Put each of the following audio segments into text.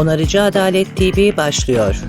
Onarıcı Adalet TV başlıyor.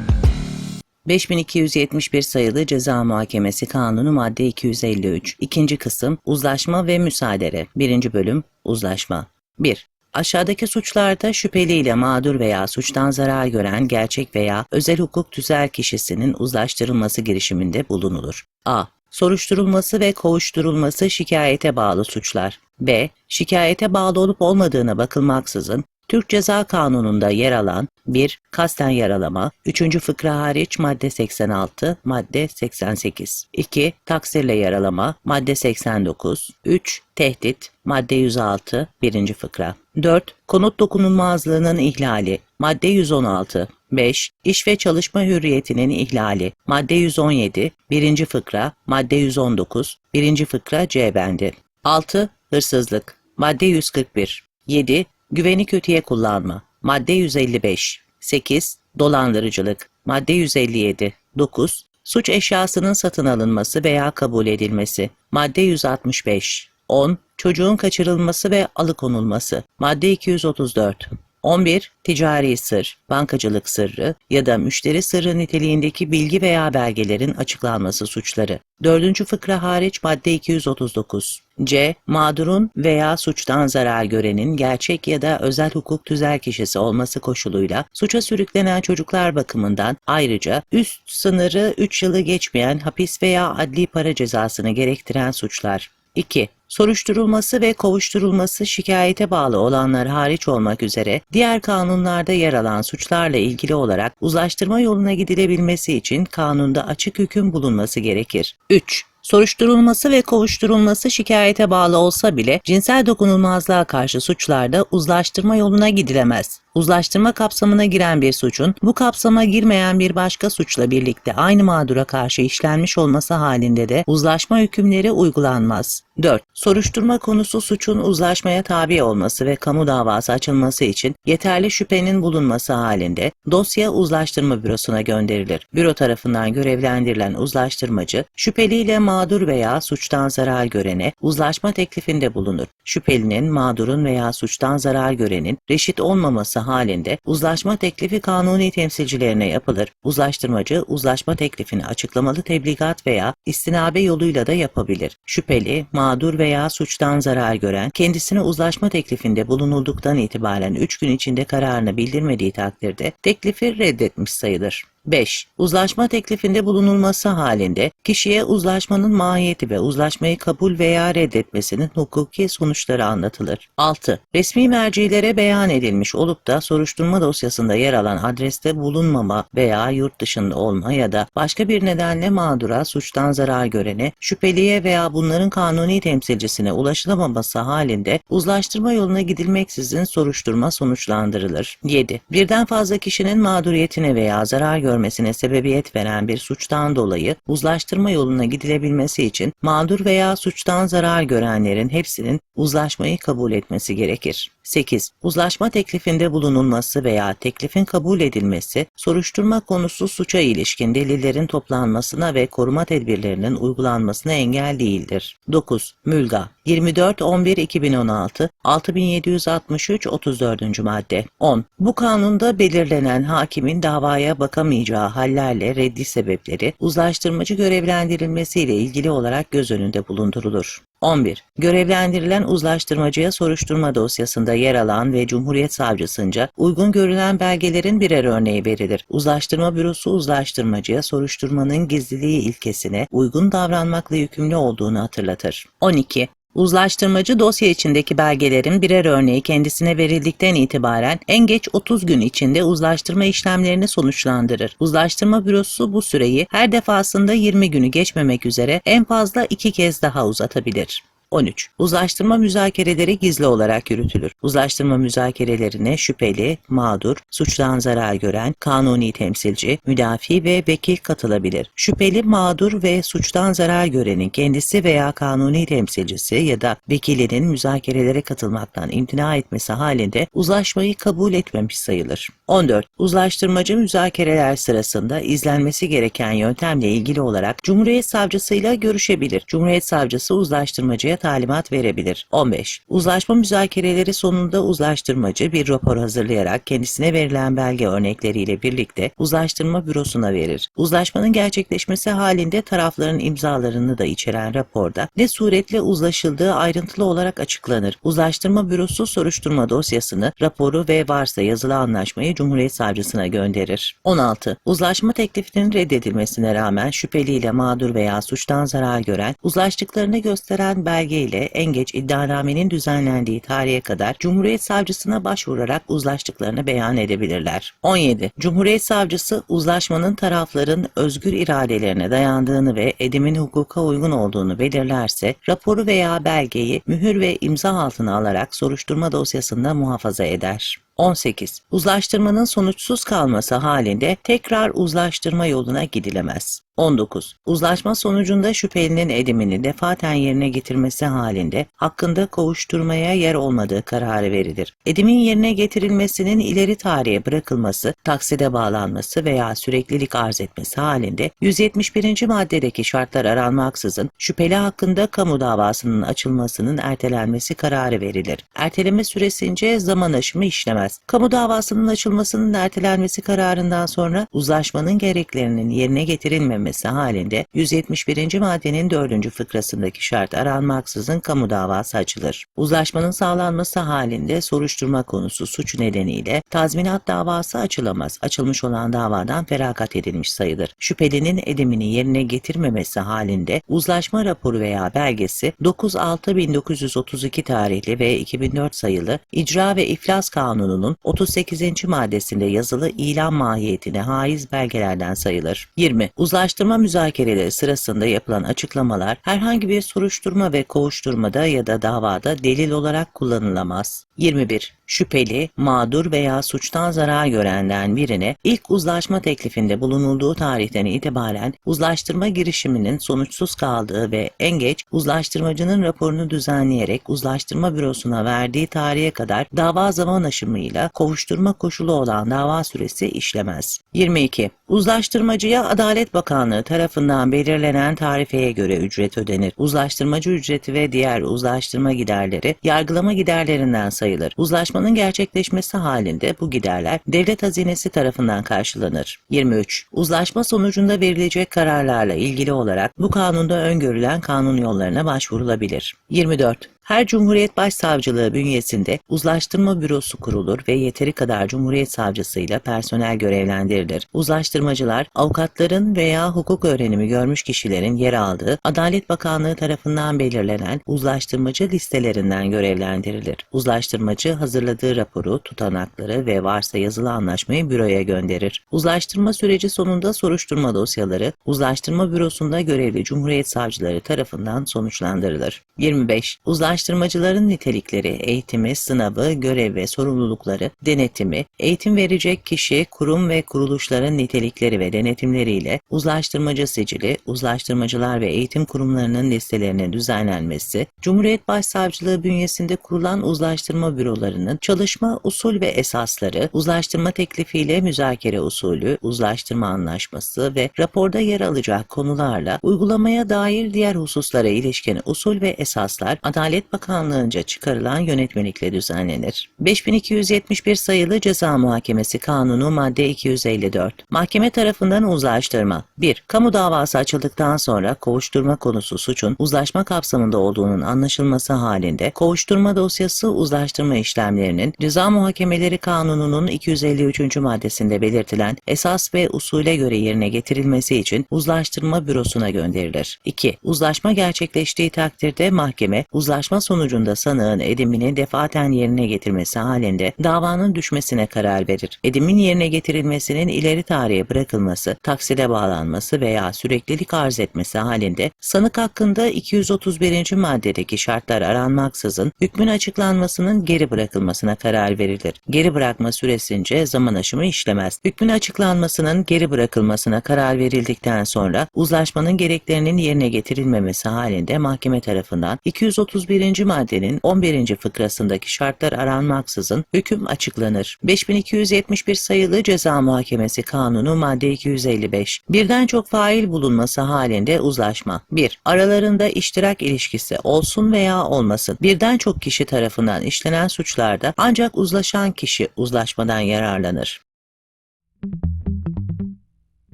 5271 sayılı Ceza Muhakemesi Kanunu madde 253. İkinci kısım Uzlaşma ve Müsaadere. Birinci bölüm Uzlaşma. 1. Aşağıdaki suçlarda şüpheliyle mağdur veya suçtan zarar gören gerçek veya özel hukuk tüzel kişisinin uzlaştırılması girişiminde bulunulur. A. Soruşturulması ve kovuşturulması şikayete bağlı suçlar. B. Şikayete bağlı olup olmadığına bakılmaksızın Türk Ceza Kanunu'nda yer alan 1. Kasten yaralama 3. fıkra hariç madde 86, madde 88. 2. Taksirle yaralama madde 89. 3. Tehdit madde 106, 1. fıkra. 4. Konut dokunulmazlığının ihlali madde 116. 5. İş ve çalışma hürriyetinin ihlali madde 117, 1. fıkra, madde 119, 1. fıkra C bendi. 6. Hırsızlık madde 141. 7. Güveni kötüye kullanma. Madde 155. 8. Dolandırıcılık. Madde 157. 9. Suç eşyasının satın alınması veya kabul edilmesi. Madde 165. 10. Çocuğun kaçırılması ve alıkonulması. Madde 234. 11. Ticari sır, bankacılık sırrı ya da müşteri sırrı niteliğindeki bilgi veya belgelerin açıklanması suçları. 4. fıkra hariç madde 239. C. Mağdurun veya suçtan zarar görenin gerçek ya da özel hukuk tüzel kişisi olması koşuluyla suça sürüklenen çocuklar bakımından ayrıca üst sınırı 3 yılı geçmeyen hapis veya adli para cezasını gerektiren suçlar. 2 soruşturulması ve kovuşturulması şikayete bağlı olanlar hariç olmak üzere diğer kanunlarda yer alan suçlarla ilgili olarak uzlaştırma yoluna gidilebilmesi için kanunda açık hüküm bulunması gerekir. 3. Soruşturulması ve kovuşturulması şikayete bağlı olsa bile cinsel dokunulmazlığa karşı suçlarda uzlaştırma yoluna gidilemez. Uzlaştırma kapsamına giren bir suçun bu kapsama girmeyen bir başka suçla birlikte aynı mağdura karşı işlenmiş olması halinde de uzlaşma hükümleri uygulanmaz. 4. Soruşturma konusu suçun uzlaşmaya tabi olması ve kamu davası açılması için yeterli şüphenin bulunması halinde dosya uzlaştırma bürosuna gönderilir. Büro tarafından görevlendirilen uzlaştırmacı şüpheliyle mağdur veya suçtan zarar görene uzlaşma teklifinde bulunur. Şüphelinin, mağdurun veya suçtan zarar görenin reşit olmaması halinde uzlaşma teklifi kanuni temsilcilerine yapılır. Uzlaştırmacı uzlaşma teklifini açıklamalı tebligat veya istinabe yoluyla da yapabilir. Şüpheli, mağdur veya suçtan zarar gören kendisine uzlaşma teklifinde bulunulduktan itibaren 3 gün içinde kararını bildirmediği takdirde teklifi reddetmiş sayılır. 5. Uzlaşma teklifinde bulunulması halinde kişiye uzlaşmanın mahiyeti ve uzlaşmayı kabul veya reddetmesinin hukuki sonuçları anlatılır. 6. Resmi mercilere beyan edilmiş olup da soruşturma dosyasında yer alan adreste bulunmama veya yurt dışında olma ya da başka bir nedenle mağdura, suçtan zarar görene, şüpheliye veya bunların kanuni temsilcisine ulaşılamaması halinde uzlaştırma yoluna gidilmeksizin soruşturma sonuçlandırılır. 7. Birden fazla kişinin mağduriyetine veya zarar görmesine sebebiyet veren bir suçtan dolayı uzlaştırma yoluna gidilebilmesi için mağdur veya suçtan zarar görenlerin hepsinin uzlaşmayı kabul etmesi gerekir. 8. Uzlaşma teklifinde bulunulması veya teklifin kabul edilmesi, soruşturma konusu suça ilişkin delillerin toplanmasına ve koruma tedbirlerinin uygulanmasına engel değildir. 9. Mülga 24.11.2016 6763 34. madde 10. Bu kanunda belirlenen hakimin davaya bakamayacağı hallerle reddi sebepleri uzlaştırmacı görevlendirilmesiyle ilgili olarak göz önünde bulundurulur. 11. Görevlendirilen uzlaştırmacıya soruşturma dosyasında yer alan ve Cumhuriyet Savcısınca uygun görülen belgelerin birer örneği verilir. Uzlaştırma bürosu uzlaştırmacıya soruşturmanın gizliliği ilkesine uygun davranmakla yükümlü olduğunu hatırlatır. 12. Uzlaştırmacı dosya içindeki belgelerin birer örneği kendisine verildikten itibaren en geç 30 gün içinde uzlaştırma işlemlerini sonuçlandırır. Uzlaştırma bürosu bu süreyi her defasında 20 günü geçmemek üzere en fazla iki kez daha uzatabilir. 13. Uzlaştırma müzakereleri gizli olarak yürütülür. Uzlaştırma müzakerelerine şüpheli, mağdur, suçtan zarar gören, kanuni temsilci, müdafi ve vekil katılabilir. Şüpheli, mağdur ve suçtan zarar görenin kendisi veya kanuni temsilcisi ya da vekilinin müzakerelere katılmaktan imtina etmesi halinde uzlaşmayı kabul etmemiş sayılır. 14. Uzlaştırmacı müzakereler sırasında izlenmesi gereken yöntemle ilgili olarak Cumhuriyet Savcısıyla görüşebilir. Cumhuriyet Savcısı uzlaştırmacıya talimat verebilir. 15. Uzlaşma müzakereleri sonunda uzlaştırmacı bir rapor hazırlayarak kendisine verilen belge örnekleriyle birlikte uzlaştırma bürosuna verir. Uzlaşmanın gerçekleşmesi halinde tarafların imzalarını da içeren raporda ne suretle uzlaşıldığı ayrıntılı olarak açıklanır. Uzlaştırma bürosu soruşturma dosyasını, raporu ve varsa yazılı anlaşmayı Cumhuriyet Savcısına gönderir. 16. Uzlaşma teklifinin reddedilmesine rağmen şüpheliyle mağdur veya suçtan zarar gören, uzlaştıklarını gösteren belgeyle en geç iddianamenin düzenlendiği tarihe kadar Cumhuriyet Savcısına başvurarak uzlaştıklarını beyan edebilirler. 17. Cumhuriyet Savcısı uzlaşmanın tarafların özgür iradelerine dayandığını ve edimin hukuka uygun olduğunu belirlerse raporu veya belgeyi mühür ve imza altına alarak soruşturma dosyasında muhafaza eder. 18. Uzlaştırmanın sonuçsuz kalması halinde tekrar uzlaştırma yoluna gidilemez. 19. Uzlaşma sonucunda şüphelinin edimini defaten yerine getirmesi halinde hakkında kovuşturmaya yer olmadığı kararı verilir. Edimin yerine getirilmesinin ileri tarihe bırakılması, takside bağlanması veya süreklilik arz etmesi halinde 171. maddedeki şartlar aranmaksızın şüpheli hakkında kamu davasının açılmasının ertelenmesi kararı verilir. Erteleme süresince zaman aşımı işlemez. Kamu davasının açılmasının ertelenmesi kararından sonra uzlaşmanın gereklerinin yerine getirilmemesi halinde 171. maddenin 4. fıkrasındaki şart aranmaksızın kamu davası açılır. Uzlaşmanın sağlanması halinde soruşturma konusu suç nedeniyle tazminat davası açılamaz. Açılmış olan davadan feragat edilmiş sayılır. Şüphelinin edimini yerine getirmemesi halinde uzlaşma raporu veya belgesi 9.6.1932 tarihli ve 2004 sayılı İcra ve İflas Kanunu'nun 38. maddesinde yazılı ilan mahiyetine haiz belgelerden sayılır. 20. Uzlaştırma müzakereleri sırasında yapılan açıklamalar herhangi bir soruşturma ve kovuşturmada ya da davada delil olarak kullanılamaz. 21. Şüpheli, mağdur veya suçtan zarar görenden birine ilk uzlaşma teklifinde bulunulduğu tarihten itibaren uzlaştırma girişiminin sonuçsuz kaldığı ve en geç uzlaştırmacının raporunu düzenleyerek uzlaştırma bürosuna verdiği tarihe kadar dava zaman aşımıyla kovuşturma koşulu olan dava süresi işlemez. 22. Uzlaştırmacıya Adalet Bakanlığı tarafından belirlenen tarifeye göre ücret ödenir. Uzlaştırmacı ücreti ve diğer uzlaştırma giderleri yargılama giderlerinden sayılır. Uzlaşmanın gerçekleşmesi halinde bu giderler devlet hazinesi tarafından karşılanır. 23. Uzlaşma sonucunda verilecek kararlarla ilgili olarak bu kanunda öngörülen kanun yollarına başvurulabilir. 24. Her Cumhuriyet Başsavcılığı bünyesinde uzlaştırma bürosu kurulur ve yeteri kadar Cumhuriyet Savcısıyla personel görevlendirilir. Uzlaştırmacılar, avukatların veya hukuk öğrenimi görmüş kişilerin yer aldığı Adalet Bakanlığı tarafından belirlenen uzlaştırmacı listelerinden görevlendirilir. Uzlaştırmacı hazırladığı raporu, tutanakları ve varsa yazılı anlaşmayı büroya gönderir. Uzlaştırma süreci sonunda soruşturma dosyaları uzlaştırma bürosunda görevli Cumhuriyet Savcıları tarafından sonuçlandırılır. 25. Uzlaştırmacıların nitelikleri, eğitimi, sınavı, görev ve sorumlulukları, denetimi, eğitim verecek kişi, kurum ve kuruluşların nitelikleri ve denetimleriyle uzlaştırmacı sicili, uzlaştırmacılar ve eğitim kurumlarının listelerinin düzenlenmesi, Cumhuriyet Başsavcılığı bünyesinde kurulan uzlaştırma bürolarının çalışma usul ve esasları, uzlaştırma teklifiyle müzakere usulü, uzlaştırma anlaşması ve raporda yer alacak konularla uygulamaya dair diğer hususlara ilişkin usul ve esaslar Adalet Bakanlığı'nca çıkarılan yönetmelikle düzenlenir. 5271 sayılı Ceza Muhakemesi Kanunu madde 254. Mahkeme tarafından uzlaştırma 1. Kamu davası açıldıktan sonra kovuşturma konusu suçun uzlaşma kapsamında olduğunun anlaşılması halinde kovuşturma dosyası uzlaştırma işlemlerinin Ceza Muhakemeleri Kanunu'nun 253. maddesinde belirtilen esas ve usule göre yerine getirilmesi için uzlaştırma bürosuna gönderilir. 2. Uzlaşma gerçekleştiği takdirde mahkeme uzlaşma sonucunda sanığın edimini defaten yerine getirmesi halinde davanın düşmesine karar verir. Edimin yerine getirilmesinin ileri tarihe bırakılması, takside bağlanması veya süreklilik arz etmesi halinde sanık hakkında 231. maddedeki şartlar aranmaksızın hükmün açıklanmasının geri bırakılmasına karar verilir. Geri bırakma süresince zaman aşımı işlemez. Hükmün açıklanmasının geri bırakılmasına karar verildikten sonra uzlaşmanın gereklerinin yerine getirilmemesi halinde mahkeme tarafından 231. 1. maddenin 11. fıkrasındaki şartlar aranmaksızın hüküm açıklanır. 5271 sayılı Ceza Muhakemesi Kanunu madde 255. Birden çok fail bulunması halinde uzlaşma. 1. Aralarında iştirak ilişkisi olsun veya olmasın. Birden çok kişi tarafından işlenen suçlarda ancak uzlaşan kişi uzlaşmadan yararlanır.